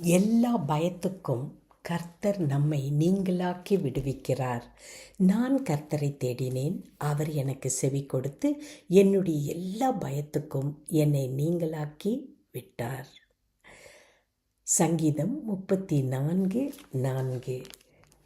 எல்லா பயத்துக்கும் கர்த்தர் நம்மை நீங்களாக்கி விடுவிக்கிறார். நான் கர்த்தரை தேடினேன் அவர் எனக்கு செவி கொடுத்து என்னுடைய எல்லா பயத்துக்கும் என்னை நீங்களாக்கி விட்டார். சங்கீதம் முப்பத்தி நான்கு நான்கு.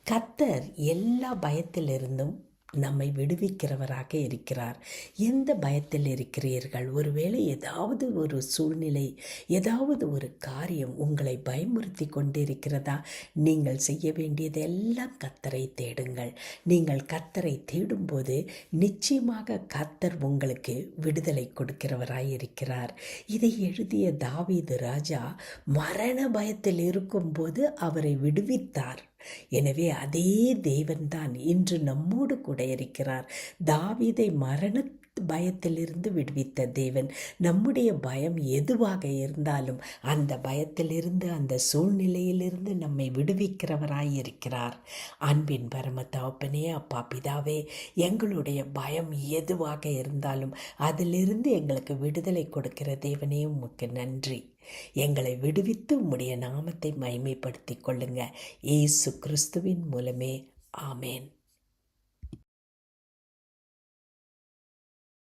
கர்த்தர் எல்லா பயத்திலிருந்தும் நம்மை விடுவிக்கிறவராக இருக்கிறார். எந்த பயத்தில் இருக்கிறீர்கள்? ஒருவேளை ஏதாவது ஒரு சூழ்நிலை ஏதாவது ஒரு காரியம் உங்களை பயமுறுத்தி கொண்டிருக்கிறதா? நீங்கள் செய்ய வேண்டியதெல்லாம் கத்தரை தேடுங்கள். நீங்கள் கத்தரை தேடும்போது நிச்சயமாக கத்தர் உங்களுக்கு விடுதலை கொடுக்கிறவராய் இருக்கிறார். இதை எழுதிய தாவீது ராஜா மரண பயத்தில் இருக்கும்போது அவரை விடுவித்தார். எனவே அதே தேவன்தான் இன்று நம்மோடு கூட இருக்கிறார். தாவிதை மரண பயத்திலிருந்து விடுவித்த தேவன் நம்முடைய பயம் எதுவாக இருந்தாலும் அந்த பயத்திலிருந்து அந்த சூழ்நிலையிலிருந்து நம்மை விடுவிக்கிறவராய் இருக்கிறார். அன்பின் பரம தகப்பனே அப்பா பிதாவே எங்களுடைய பயம் எதுவாக இருந்தாலும் அதிலிருந்து எங்களுக்கு விடுதலை கொடுக்கிற தேவனே உமக்கு நன்றி. எங்களை விடுவித்து உம்முடைய நாமத்தை மைமைப்படுத்திக் கொள்ளுங்க. இயேசு கிறிஸ்துவின் மூலமே. ஆமேன்.